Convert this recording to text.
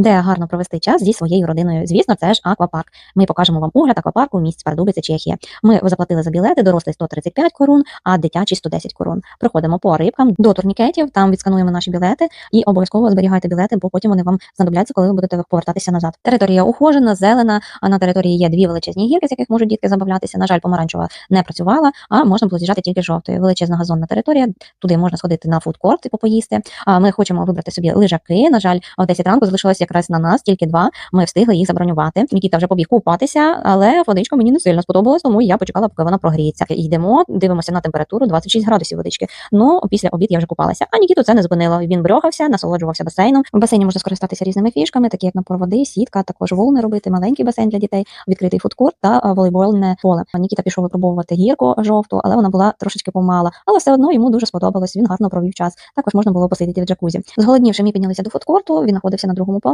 де гарно провести час зі своєю родиною. Звісно, це ж аквапарк. Ми покажемо вам огляд аквапарку у місті Пардубиця, Чехія. Ми заплатили за білети, дорослий 135 корун, а дитячий 110 корун. Проходимо по рибкам до турнікетів, там відскануємо наші білети і обов'язково зберігайте білети, бо потім вони вам знадобляться, коли ви будете повертатися назад. Територія ухожена, зелена. А на території є дві величезні гірки, з яких можуть дітки забавлятися. На жаль, помаранчева не працювала, а можна було з'їжджати тільки жовтою. Величезна газонна територія. Туди можна сходити на фудкорт і попоїсти. А ми хочемо вибрати собі лежаки. На жаль, о 10 ранку залишилось якраз на нас тільки два. Ми встигли їх забронювати. Нікіта вже побіг купатися, але водичка мені не сильно сподобалась, тому я почекала, поки вона прогріється. Йдемо, дивимося на температуру 26 градусів водички. Ну після обід я вже купалася. А Нікіту це не зупинило. Він брьохався, насолоджувався басейном. В басейні можна скористатися різними фішками, такі як напор води, сітка, також волни робити, маленький басейн для дітей, відкритий фудкорт та волейбольне поле. Нікіта пішов випробовувати гірку жовту, але вона була трошечки помала. Але все одно йому дуже сподобалось. Він гарно провів час. Також можна було посидіти в джакузі. Зголоднівши, ми піднялися до фудкорту. Він знаходився на другому поверсі.